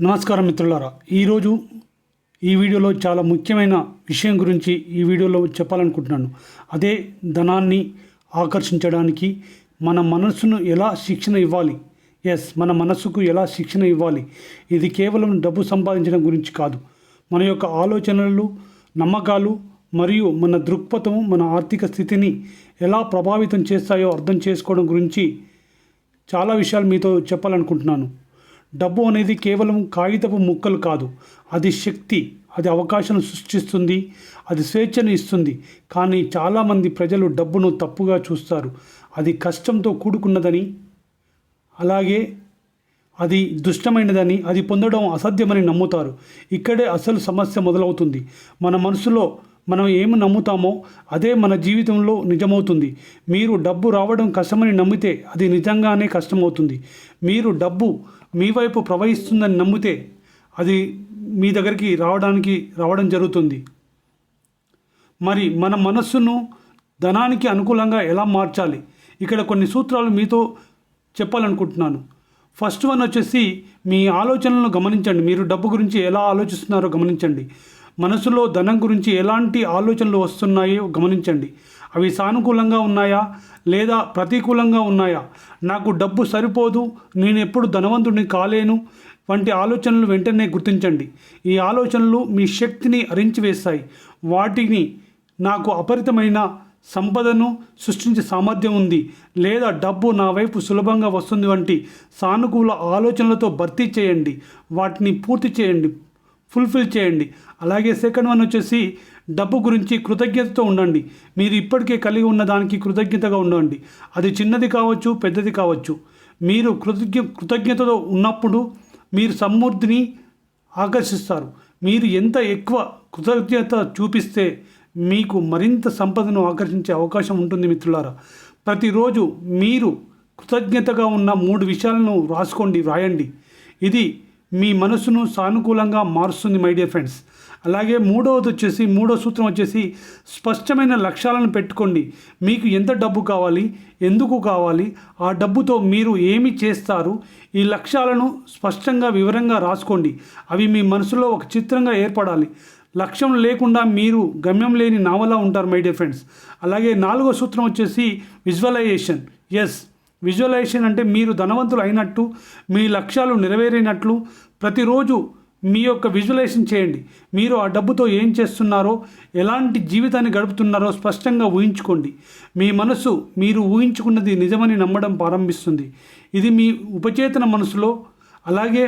నమస్కారం మిత్రులారా. ఈరోజు ఈ వీడియోలో చాలా ముఖ్యమైన విషయం గురించి ఈ వీడియోలో చెప్పాలనుకుంటున్నాను. అదే ధనాన్ని ఆకర్షించడానికి మన మనస్సును ఎలా శిక్షణ ఇవ్వాలి? ఎస్ మన మనస్సుకు ఎలా శిక్షణ ఇవ్వాలి? ఇది కేవలం డబ్బు సంపాదించడం గురించి కాదు. మన యొక్క ఆలోచనలు నమ్మకాలు మరియు మన దృక్పథం మన ఆర్థిక స్థితిని ఎలా ప్రభావితం చేస్తాయో అర్థం చేసుకోవడం గురించి చాలా విషయాలు మీతో చెప్పాలనుకుంటున్నాను. డబ్బు అనేది కేవలం కాగితపు ముక్కలు కాదు. అది శక్తి అది అవకాశం సృష్టిస్తుంది అది స్వేచ్ఛను ఇస్తుంది. కానీ చాలామంది ప్రజలు డబ్బును తప్పుగా చూస్తారు. అది కష్టంతో కూడుకున్నదని అలాగే అది దుష్టమైనదని అది పొందడం అసాధ్యమని నమ్ముతారు. ఇక్కడే అసలు సమస్య మొదలవుతుంది. మన మనసులో మనం ఏమి నమ్ముతామో అదే మన జీవితంలో నిజమవుతుంది. మీరు డబ్బు రావడం కష్టమని నమ్మితే అది నిజంగానే కష్టమవుతుంది. మీరు డబ్బు మీ వైపు ప్రవహిస్తుందని నమ్మితే అది మీ దగ్గరికి రావడానికి రావడం జరుగుతుంది. మరి మన మనస్సును ధనానికి అనుకూలంగా ఎలా మార్చాలి? ఇక్కడ కొన్ని సూత్రాలు మీతో చెప్పాలనుకుంటున్నాను. ఫస్ట్ వన్ వచ్చేసి మీ ఆలోచనలను గమనించండి. మీరు డబ్బు గురించి ఎలా ఆలోచిస్తున్నారో గమనించండి. మనసులో ధనం గురించి ఎలాంటి ఆలోచనలు వస్తున్నాయో గమనించండి. అవి సానుకూలంగా ఉన్నాయా? లేదా ప్రతికూలంగా ఉన్నాయా? నాకు డబ్బు సరిపోదు నేను ఎప్పుడు ధనవంతుడిని కాలేను? వంటి ఆలోచనలు వెంటనే గుర్తించండి. ఈ ఆలోచనలు మీ శక్తిని అరించివేస్తాయి వాటిని నాకు అపరితమైన సంపదను సృష్టించే సామర్థ్యం ఉంది. లేదా డబ్బు నా వైపు సులభంగా వస్తుంది వంటి సానుకూల ఆలోచనలతో భర్తీ చేయండి. వాటిని పూర్తి చేయండి. ఫుల్ఫిల్ చేయండి. అలాగే సెకండ్ వన్ వచ్చేసి డబ్బు గురించి కృతజ్ఞతతో ఉండండి. మీరు ఇప్పటికే కలిగి ఉన్న దానికి కృతజ్ఞతగా ఉండండి. అది చిన్నది కావచ్చు పెద్దది కావచ్చు. మీరు కృతజ్ఞ కృతజ్ఞతతో ఉన్నప్పుడు మీరు సమృద్ధిని ఆకర్షిస్తారు. మీరు ఎంత ఎక్కువ కృతజ్ఞత చూపిస్తే మీకు మరింత సంపదను ఆకర్షించే అవకాశం ఉంటుంది మిత్రులారా. ప్రతిరోజు మీరు కృతజ్ఞతగా ఉన్న మూడు విషయాలను రాసుకోండి వ్రాయండి. ఇది మీ మనసును సానుకూలంగా మారుస్తుంది మై డియర్ ఫ్రెండ్స్ అలాగే మూడవది వచ్చేసి మూడో సూత్రం వచ్చేసి స్పష్టమైన లక్ష్యాలను పెట్టుకోండి. మీకు ఎంత డబ్బు కావాలి ఎందుకు కావాలి ఆ డబ్బుతో మీరు ఏమి చేస్తారు ఈ లక్ష్యాలను స్పష్టంగా వివరంగా రాసుకోండి. అవి మీ మనసులో ఒక చిత్రంగా ఏర్పడాలి. లక్ష్యం లేకుండా మీరు గమ్యం లేని నావలా ఉంటారు మై డియర్ ఫ్రెండ్స్ అలాగే నాలుగో సూత్రం వచ్చేసి విజువలైజేషన్ ఎస్ విజువలైజేషన్ అంటే మీరు ధనవంతులు అయినట్టు మీ లక్ష్యాలు నెరవేరినట్లు ప్రతిరోజు మీ యొక్క విజువలైజేషన్ చేయండి. మీరు ఆ డబ్బుతో ఏం చేస్తున్నారో ఎలాంటి జీవితాన్ని గడుపుతున్నారో స్పష్టంగా ఊహించుకోండి. మీ మనసు మీరు ఊహించుకున్నది నిజమని నమ్మడం ప్రారంభిస్తుంది. ఇది మీ ఉపచేతన మనసులో అలాగే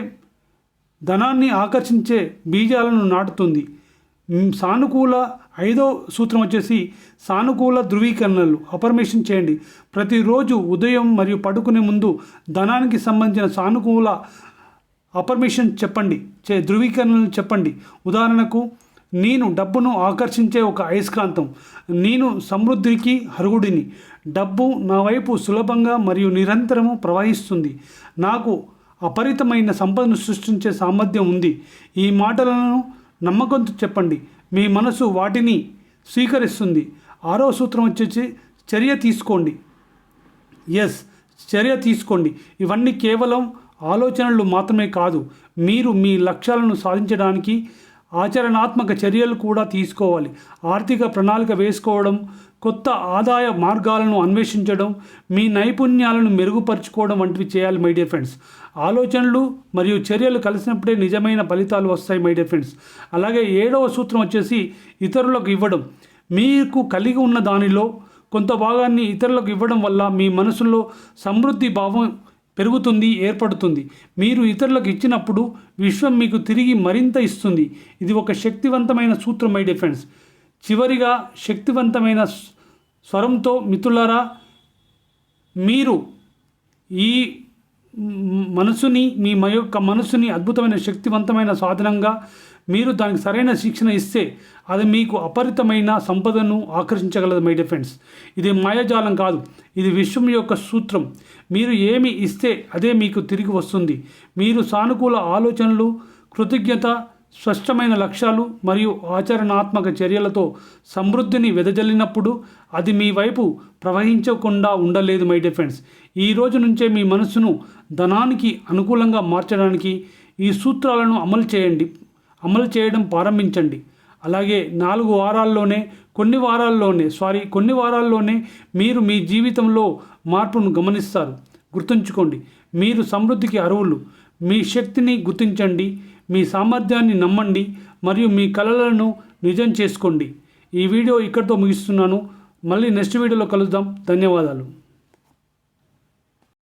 ధనాన్ని ఆకర్షించే బీజాలను నాటుతుంది. సానుకూల ఐదో సూత్రం వచ్చేసి సానుకూల ధృవీకరణలు అపర్మేషన్ చేయండి. ప్రతిరోజు ఉదయం మరియు పడుకునే ముందు ధనానికి సంబంధించిన సానుకూల అపర్మేషన్ చెప్పండి. చే ధృవీకరణలు చెప్పండి. ఉదాహరణకు నేను డబ్బును ఆకర్షించే ఒక అయస్కాంతం నేను సమృద్ధికి హరుగుడిని డబ్బు నా వైపు సులభంగా మరియు నిరంతరము ప్రవహిస్తుంది. నాకు అపరితమైన సంపదను సృష్టించే సామర్థ్యం ఉంది. ఈ మాటలను నమ్మకంతో చెప్పండి. మీ మనసు వాటిని స్వీకరిస్తుంది. ఆరో సూత్రం వచ్చేసి చర్య తీసుకోండి. ఎస్ చర్య తీసుకోండి. ఇవన్నీ కేవలం ఆలోచనలు మాత్రమే కాదు. మీరు మీ లక్ష్యాలను సాధించడానికి ఆచరణాత్మక చర్యలు కూడా తీసుకోవాలి. ఆర్థిక ప్రణాళిక వేసుకోవడం కొత్త ఆదాయ మార్గాలను అన్వేషించడం మీ నైపుణ్యాలను మెరుగుపరుచుకోవడం వంటివి చేయాలి మై డియర్ ఫ్రెండ్స్ ఆలోచనలు మరియు చర్యలు కలిసినప్పుడే నిజమైన ఫలితాలు వస్తాయి మై డియర్ ఫ్రెండ్స్ అలాగే ఏడవ సూత్రం వచ్చేసి ఇతరులకు ఇవ్వడం. మీకు కలిగి ఉన్న దానిలో కొంత భాగాన్ని ఇతరులకు ఇవ్వడం వల్ల మీ మనసులో సమృద్ధి భావం పెరుగుతుంది ఏర్పడుతుంది. మీరు ఇతరులకు ఇచ్చినప్పుడు విశ్వం మీకు తిరిగి మరింత ఇస్తుంది. ఇది ఒక శక్తివంతమైన సూత్రం మై డిఫెన్స్ చివరిగా శక్తివంతమైన స్వరంతో మిత్రులారా మీరు ఈ మనసుని మీ మ యొక్క మనసుని అద్భుతమైన శక్తివంతమైన సాధనంగా మీరు దానికి సరైన శిక్షణ ఇస్తే అది మీకు అపరితమైన సంపదను ఆకర్షించగలదు మై డిఫెండ్స్ ఇది మాయాజాలం కాదు. ఇది విశ్వం యొక్క సూత్రం. మీరు ఏమి ఇస్తే అదే మీకు తిరిగి వస్తుంది. మీరు సానుకూల ఆలోచనలు కృతజ్ఞత స్పష్టమైన లక్ష్యాలు మరియు ఆచరణాత్మక చర్యలతో సమృద్ధిని వెదజల్లినప్పుడు అది మీ వైపు ప్రవహించకుండా ఉండలేదు మై డిఫెండ్స్ ఈ రోజు నుంచే మీ మనసును ధనానికి అనుకూలంగా మార్చడానికి ఈ సూత్రాలను అమలు చేయండి. అమలు చేయడం ప్రారంభించండి. అలాగే నాలుగు వారాల్లోనే కొన్ని వారాల్లోనే సారీ కొన్ని వారాల్లోనే మీరు మీ జీవితంలో మార్పును గమనిస్తారు. గుర్తుంచుకోండి మీరు సమృద్ధికి అరువులు మీ శక్తిని గుర్తించండి మీ సామర్థ్యాన్ని నమ్మండి మరియు మీ కలలను నిజం చేసుకోండి. ఈ వీడియో ఇక్కడితో ముగిస్తున్నాను. మళ్ళీ నెక్స్ట్ వీడియోలో కలుద్దాం. ధన్యవాదాలు.